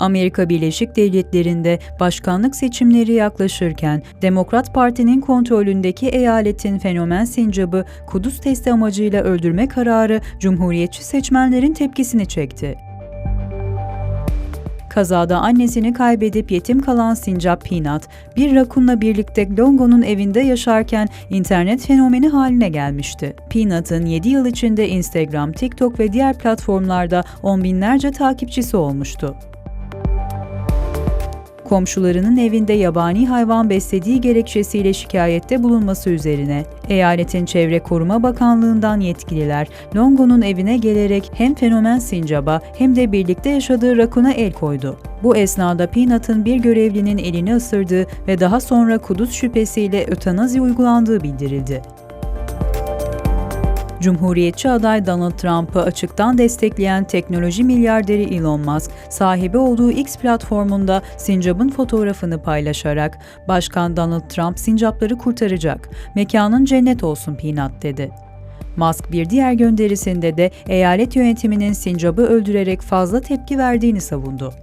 Amerika Birleşik Devletleri'nde başkanlık seçimleri yaklaşırken Demokrat Parti'nin kontrolündeki eyaletin fenomen sincabı Kudüs testi amacıyla öldürme kararı Cumhuriyetçi seçmenlerin tepkisini çekti. Kazada annesini kaybedip yetim kalan sincap Peanut, bir rakunla birlikte Longo'nun evinde yaşarken internet fenomeni haline gelmişti. Peanut'ın 7 yıl içinde Instagram, TikTok ve diğer platformlarda on binlerce takipçisi olmuştu. Komşularının evinde yabani hayvan beslediği gerekçesiyle şikayette bulunması üzerine eyaletin Çevre Koruma Bakanlığı'ndan yetkililer Longo'nun evine gelerek hem fenomen sincaba hem de birlikte yaşadığı rakuna el koydu. Bu esnada Peanut'ın bir görevlinin elini ısırdığı ve daha sonra kuduz şüphesiyle ötanazi uygulandığı bildirildi. Cumhuriyetçi aday Donald Trump'ı açıktan destekleyen teknoloji milyarderi Elon Musk, sahibi olduğu X platformunda sincapın fotoğrafını paylaşarak, Başkan Donald Trump sincapları kurtaracak, mekanın cennet olsun Peanut dedi. Musk bir diğer gönderisinde de eyalet yönetiminin sincabı öldürerek fazla tepki verdiğini savundu.